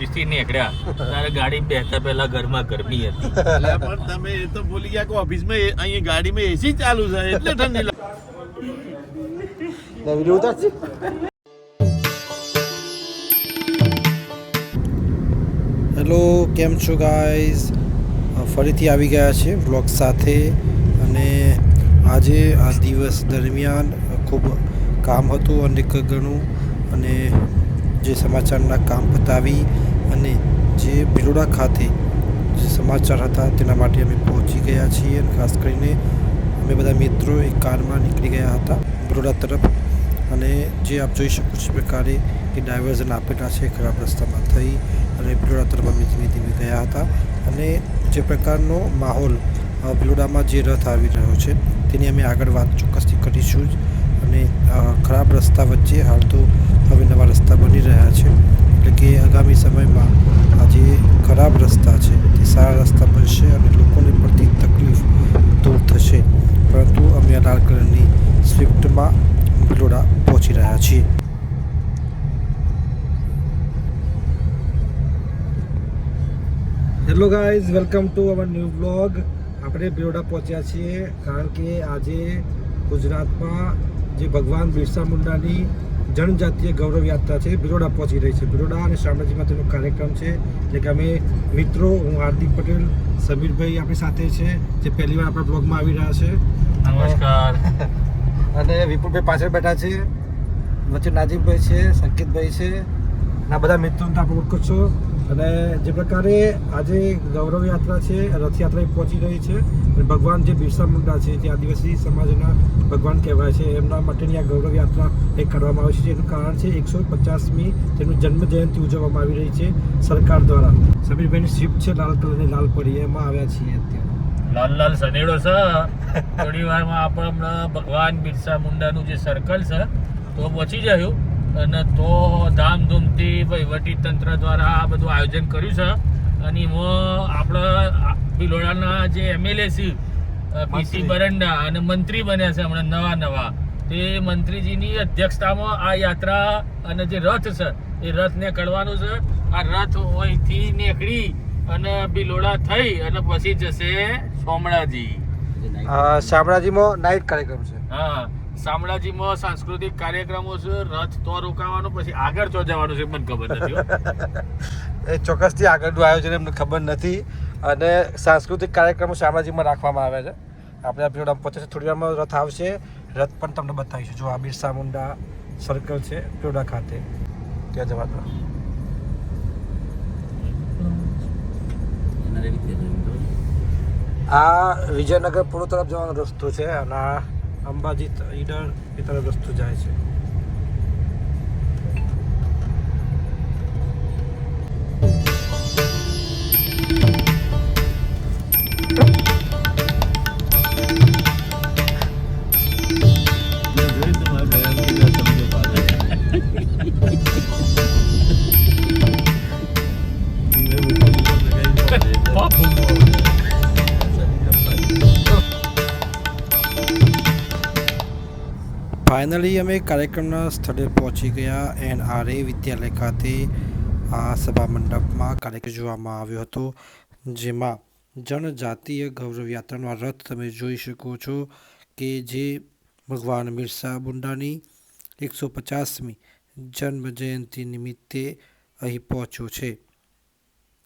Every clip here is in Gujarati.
ઓફિસથી નીકળ્યા ત્યારે ગાડી બેઠા પહેલા ઘરમાં ગરમી હતી. પણ તમે એ તો ભૂલી ગયા કે ઓફિસમાં અહીંયા ગાડીમાં એસી ચાલુ છે એટલે ઠંડી લાગે. હેલો કેમ છો ગાઈઝ ફરીથી આવી ગયા છે વ્લોગ સાથે અને આજે આ દિવસ દરમિયાન ખૂબ કામ હતું અનેક ગણું અને જે સમાચારના કામ પતાવી અને જે ભિલોડા ખાતે જે સમાચાર હતા તેના માટે અમે પહોંચી ગયા છીએ અને ખાસ કરીને અમે બધા મિત્રો એક કારમાં નીકળી ગયા હતા ભિલોડા તરફ. અને જે આપ જોઈ શકો છો પ્રકારે એ ડાયવર્ઝન આપેલા છે, ખરાબ રસ્તામાં થઈ અને બિલોડા તરફ અમે ધીમે ધીમે ગયા હતા. અને જે પ્રકારનો માહોલ ભિલોડામાં જે રથ આવી રહ્યો છે તેની અમે આગળ વાત ચોક્કસથી કરીશું જ. અને ખરાબ રસ્તા વચ્ચે હાલ તો હવે નવા રસ્તા બની રહ્યા છે. એટલે કે આગામી સમયમાં આ જે ખરાબ રસ્તા છે તે સારા રસ્તા બનશે અને લોકોને પડતી તકલીફ દૂર થશે. પરંતુ અમે લાલ કલરની સ્વિફ્ટમાં ભિલોડા પહોંચી રહ્યા છીએ. Hello guys welcome to our new blog આપણે બિરોડા પહોંચ્યા છીએ કારણ કે આજે ગુજરાતમાં જે ભગવાન બિરસા મુંડાની જનજાતીય ગૌરવ યાત્રા છે બિરોડા પહોંચી રહી છે. બિરોડા અને શામળાજીમાં તેનો કાર્યક્રમ છે એટલે કે અમે મિત્રો હું હાર્દિક પટેલ સમીરભાઈ આપણી સાથે છે જે પહેલી વાર આપણા બ્લોગમાં આવી રહ્યા છે. નમસ્કાર. અને વિપુલભાઈ પાછળ બેઠા છે વચ્ચે નાજીબભાઈ છે સંકેતભાઈ છે આ બધા મિત્રોને તો આપણે ઓળખો છો. અને જે પ્રકારે આજે ગૌરવ યાત્રા છે, રથયાત્રા પહોંચી રહી છે અને ભગવાન જે બિરસા મુંડા છે, જે આદિવાસી સમાજના ભગવાન કહેવાય છે, એમના માટેની આ ગૌરવ યાત્રા એ કરવામાં આવે છે, જેનું કારણ છે એકસો પચાસમી તેનું જન્મ જયંતિ ઉજવવામાં આવી રહી છે સરકાર દ્વારા. સમીરભાઈની શિફ્ટ છે લાલ કલરની લાલ પડી, એમાં આવ્યા છીએ લાલ લાલ સનેડો છે. થોડી વારમાં આપણે ભગવાન બિરસા મુંડાનું જે સર્કલ છે, તો પહોંચી જયું અને તો ધામધૂમથી વહીવટી તંત્ર દ્વારા આ બધું આયોજન કર્યું છે. અને એમાં આપણે ભિલોડાના જે એમએલએ છે પીસી. બરંડા અને મંત્રી બન્યા છે હમણાં નવા નવા. તે મંત્રીજીની અધ્યક્ષતામાં આ યાત્રા અને જે રથ છે એ રથને ને છે. આ રથ અહીંથી નીકળી અને બિલોડા થઈ અને પછી જશે સોમણાજી શામળાજીમાં નાઇટ કાર્યક્રમ છે. હા. શામળાજીમાં સાંસ્કૃતિક કાર્યક્રમો છે રથ તો રોકાવાનો પછી આગળ ચો જવાનું છે મને ખબર નથી હો. એ ચોક્કસથી આગળનું આયોજન એમને ખબર નથી. અને સાંસ્કૃતિક કાર્યક્રમો શામળાજીમાં રાખવામાં આવે છે. આપણે આ પીવડા પહોંચે થોડી વારમાં રથ આવશે. રથ પણ તમને બતાવીશું. જો આ બિરસા મુંડા સર્કલ છે પીરોડા ખાતે. ત્યાં જવાનું? આ વિજયનગર પૂર્વ તરફ જવાનો રસ્તો છે અને આ અંબાજી ઈડર એ તરફ રસ્તો જાય છે. ફાઇનલી અમે કાર્યક્રમના સ્થળે પહોંચી ગયા એન આર એ વિદ્યાલય ખાતે. આ સભા મંડપમાં કાર્યક્રમ જોવામાં આવ્યો હતો, જેમાં જનજાતીય ગૌરવ યાત્રાનો રથ તમે જોઈ શકો છો કે જે ભગવાન બિરસા મુંડાની એકસો પચાસમી જન્મ જયંતિ નિમિત્તે અહીં પહોંચ્યો છે.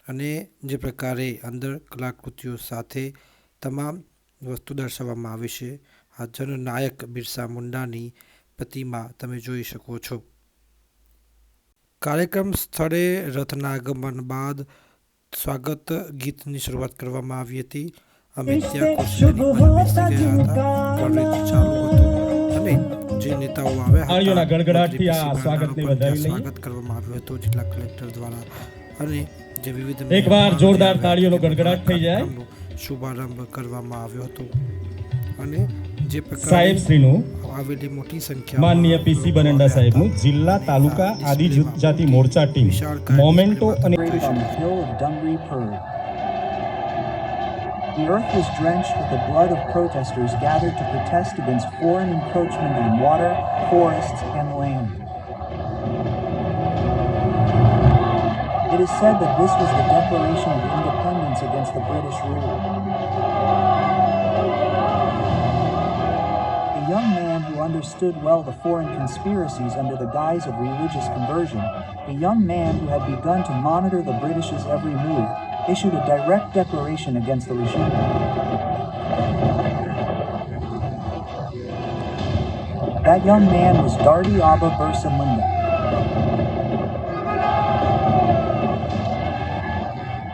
અને જે પ્રકારે અંદર કલાકૃતિઓ સાથે તમામ વસ્તુ દર્શાવવામાં આવી છે. આ જનનાયક બિરસા મુંડાની પ્રતિમા તમે જોઈ શકો છો. કાર્યક્રમ સ્થળે રથના આગમન બાદ સ્વાગત ગીતની શરૂઆત કરવામાં આવી હતી. અમે ત્યાં ખુરશીની ગયા હતા. ગણેશ ચાલુ હતું અને જે નેતાઓ આવ્યા હતા આ સ્વાગતની વધાવી સ્વાગત કરવામાં આવ્યું હતું જિલ્લા કલેક્ટર દ્વારા. અને જે વિવિધ એકવાર જોરદાર તાળીઓનો હતા, ગડગડાટ થઈ જાય. શુભારંભ કરવામાં આવ્યો હતો. અને જે સાહેબ શ્રીનું આવેલી મોટી સંખ્યા માનનીય પીસી બનંડા સાહેબનું જિલ્લા તાલુકા આદિજાતિ મોરચા ટીમ મોમેન્ટો અને. The earth was drenched with the blood of protesters gathered to protest against foreign encroachment on water, forests, and land. It is said that this was the Declaration of Independence against the British rule. Young man who understood well the foreign conspiracies under the guise of religious conversion, a young man who had begun to monitor the British's every move, issued a direct declaration against the regime. That young man was Dardi Abba Bursa Munda.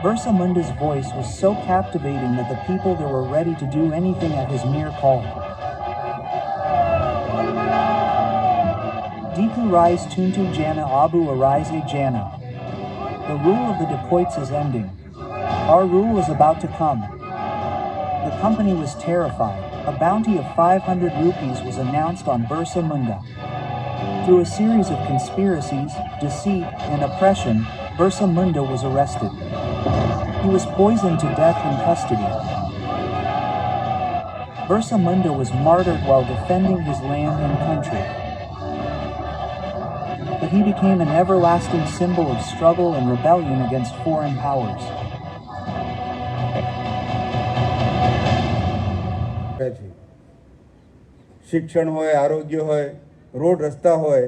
Bursa Munda's voice was so captivating that the people there were ready to do anything at his mere call. Diku Rise Tuntu Jana Abu Arise Jana. The rule of the dacoits is ending. Our rule is about to come. The company was terrified. A bounty of 500 rupees was announced on Bursa Munda. Through a series of conspiracies, deceit, and oppression, Bursa Munda was arrested. He was poisoned to death in custody. Bursa Munda was martyred while defending his land and country. But he became an everlasting symbol of struggle and rebellion against foreign powers. શિક્ષણ હોય આરોગ્ય હોય રોડ રસ્તા હોય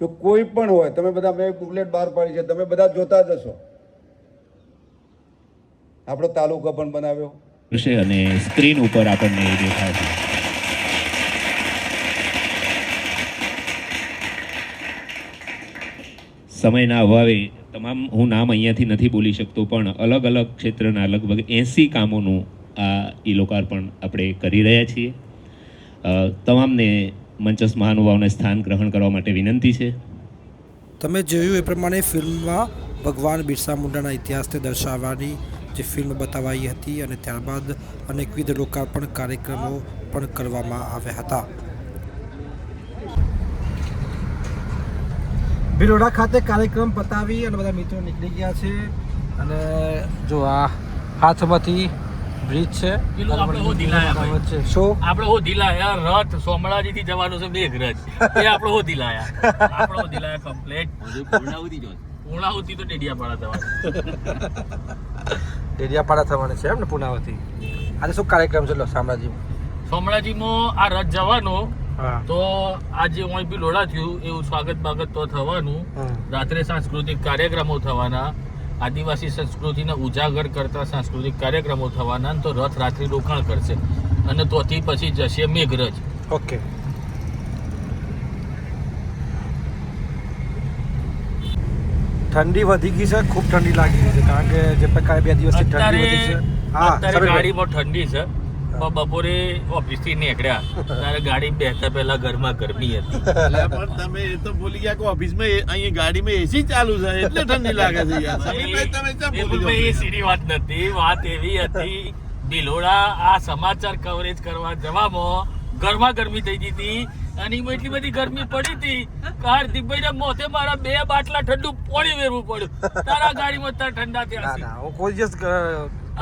તો કોઈ પણ હોય તમે બધા મેં બુકલેટ બહાર પાડી છે તમે બધા જોતા જ હશો. આપણો તાલુકો પણ બનાવ્યો. છે અને સ્ક્રીન ઉપર આપણને દેખાય છે. સમયના અભાવે તમામ હું નામ અહીંયાથી નથી બોલી શકતો, પણ અલગ અલગ ક્ષેત્રના લગભગ એંસી કામોનું આ એ લોકાર્પણ આપણે કરી રહ્યા છીએ. તમામને મંચસ મહાનુભાવને સ્થાન ગ્રહણ કરવા માટે વિનંતી છે. તમે જોયું એ પ્રમાણે ફિલ્મમાં ભગવાન બિરસા મુંડાના ઇતિહાસને દર્શાવવાની જે ફિલ્મ બતાવાઈ હતી અને ત્યારબાદ અનેકવિધ લોકાર્પણ કાર્યક્રમો પણ કરવામાં આવ્યા હતા. ભિલોડા ખાતે કાર્યક્રમ પતાવી અને બધા મિત્રો નીકળી ગયા છે. અને જો આ હાથમાંથી બ્રિજ છે. આપણે હું દિલાયા શું? આપણે હો દિલાયા રથ સોમળાજી થી જવાનું છે મેઘરજ એ આપણે હો દિલાયા. આપણે હો દિલાયા કમ્પ્લેટ પૂર્ણાહુતિ તો ડેડિયાપાડા થવાનું. ડેડિયાપાડા થવાના છે એમ ને પૂર્ણાવતી આજે શું કાર્યક્રમ છે લો શામળાજીમાં? સોમળાજીમાં આ રથ જવાનો તો આજે હું બી લોડા થયું એવું સ્વાગત બાગત તો થવાનું. રાત્રે સાંસ્કૃતિક કાર્યક્રમો થવાના. આદિવાસી સંસ્કૃતિને ઉજાગર કરતા સાંસ્કૃતિક કાર્યક્રમો થવાના તો રથ રાત્રિ રોકાણ કરશે. અને તોથી પછી જશે મેઘરજ. ઓકે. ઠંડી વધી ગઈ છે ખૂબ ઠંડી લાગી છે કારણ કે જે પ્રકારે બે દિવસથી ઠંડી વધી છે. હા ગાડીમાં ઠંડી છે. બપોરે ઓફિસથી નીકળ્યા ત્યારે ગાડી બેસતા પહેલા ઘરમાં ગરમી હતી. પણ તમે એ તો ભૂલી ગયા કે ઓફિસમાં અહીંયા ગાડીમાં એસી ચાલુ છે એટલે ઠંડી લાગે છે યાર. તમે ચા ભૂલી એ સીધી વાત નથી વાત એવી હતી બિલોડા આ સમાચાર કવરેજ કરવા જવામાં ગરમા ગરમી થઈ ગઈ હતી અને એમાં એટલી બધી ગરમી પડી હતી હાર્દિકભાઈ ના મોથે મારા બે બાટલા ઠંડુ પાણી વેરવું પડ્યું. તારા ગાડીમાં તાર ઠંડા થયા કોઈ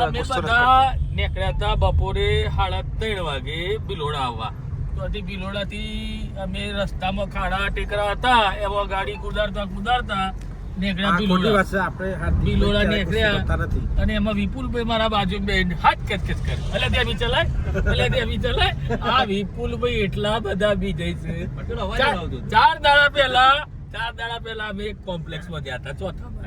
અમે બધા નીકળ્યા હતા બપોરે સાડા ત્રણ વાગે બિલોડા આવવા. તો હજી બિલોડાથી અમે રસ્તામાં ખાડા ટેકરા હતા એમાં ગાડી કુદારતા કુદારતા નીકળ્યા બિલોડા. બિલોડા નીકળ્યા અને એમાં વિપુલભાઈ મારા બાજુ બેન હાથ કેચ કેચ કરે. એટલે ત્યાં બી ચલાય એટલે ત્યાં બી ચલાય. આ વિપુલભાઈ એટલા બધા બી જાય છે ચાર દાડા પહેલા ચાર દાડા પહેલા અમે એક કોમ્પ્લેક્સમાં ગયા હતા ચોથા માળે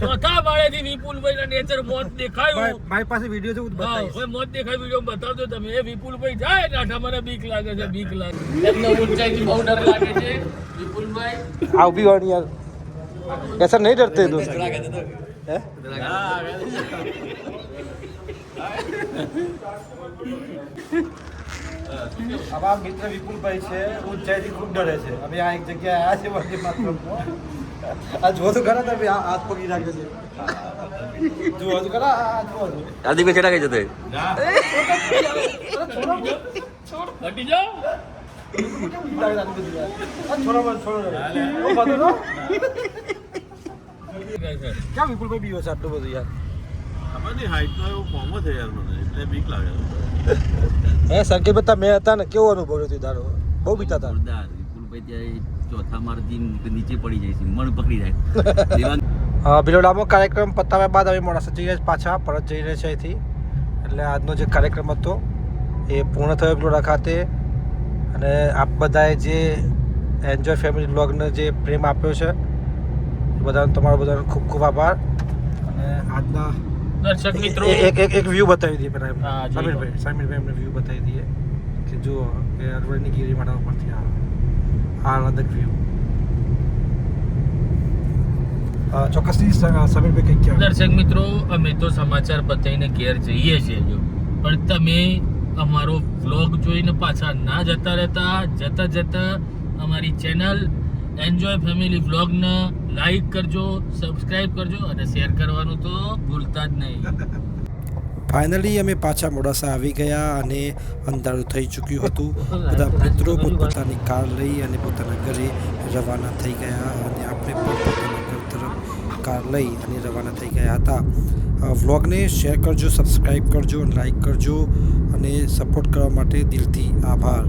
ચોથા માળેથી વિપુલભાઈ નેચર મોત દેખાયું? મારી પાસે વીડિયો છે હું કોઈ મોત દેખાય વિડિયો બતાવજો તમે. એ વિપુલભાઈ જાય નાઠા મને બીક લાગે છે બીક લાગે એમને ઊંચાઈથી બહુ ડર લાગે છે વિપુલભાઈ આવ બી વાણી યાર. એસર નહીં ડરતે તો. હે? મિત્ર વિપુલભાઈ છે ઊંચાઈથી ખૂબ ડરે છે. અમે આ એક જગ્યાએ આ છે માત્ર આ જો તો ખરા તમે આ હાથ પકડી રાખ્યો છે. જુઓ તો ખરા આ આ જુઓ છો. હાર્દિક ચેડા કઈ હટી જાઓ. ક્યાં વિપુલભાઈ બીવો છે આટલું બધું યાર? આમાંની હાઈટનો એવો કોમો છે યાર મને એટલે બીક લાગે છે. હે સંકેત બતા મેં હતા ને કેવો અનુભવ રહ્યો તારો બહુ બીતા હતા. વિપુલભાઈ ત્યાં ચોથા માળથી નીચે પડી જાય છે મણ પકડી જાય. બિલોડામાં કાર્યક્રમ પતાવ્યા બાદ અમે મોડાસા જઈ રહ્યા પાછા પરત જઈ રહ્યા છે અહીંથી. એટલે આજનો જે કાર્યક્રમ હતો એ પૂર્ણ થયો બિલોડા ખાતે. અને આપ બધાએ જે એન્જોય ફેમિલી બ્લોગને જે પ્રેમ આપ્યો છે એ બધાનો તમારો બધાનો ખૂબ ખૂબ આભાર. અને આજના દર્શક મિત્રો એક એક એક વ્યૂ બતાવી દઈએ પહેલા. સમીરભાઈ સમીરભાઈ એમને વ્યૂ બતાવી દઈએ. કે જુઓ કે અરવલ્લીની ગીરીમાળા ઉપરથી આ આ અલગ વ્યૂ ચોક્કસથી સમીરભાઈ કંઈક દર્શક મિત્રો અમે તો સમાચાર બતાવીને ઘેર જઈએ છીએ જો. પણ તમે અમારો વ્લોગ જોઈને પાછા ના જતા રહેતા જતા જતા અમારી ચેનલ એન્જોય ફેમિલી વ્લોગને લાઈક કરજો સબસ્ક્રાઈબ કરજો અને શેર કરવાનું તો ભૂલતા જ નહીં. ફાઇનલી અમે પાછા મોડાસા આવી ગયા અને અંધારું થઈ ચૂક્યું હતું. બધા મિત્રો પોતપોતાની કાર લઈ અને પોતાના ઘરે રવાના થઈ ગયા અને આપણે પણ પોતાના ઘર તરફ કાર લઈ અને રવાના થઈ ગયા હતા. વ્લોગને શેર કરજો સબસ્ક્રાઈબ કરજો લાઈક કરજો અને સપોર્ટ કરવા માટે દિલથી આભાર.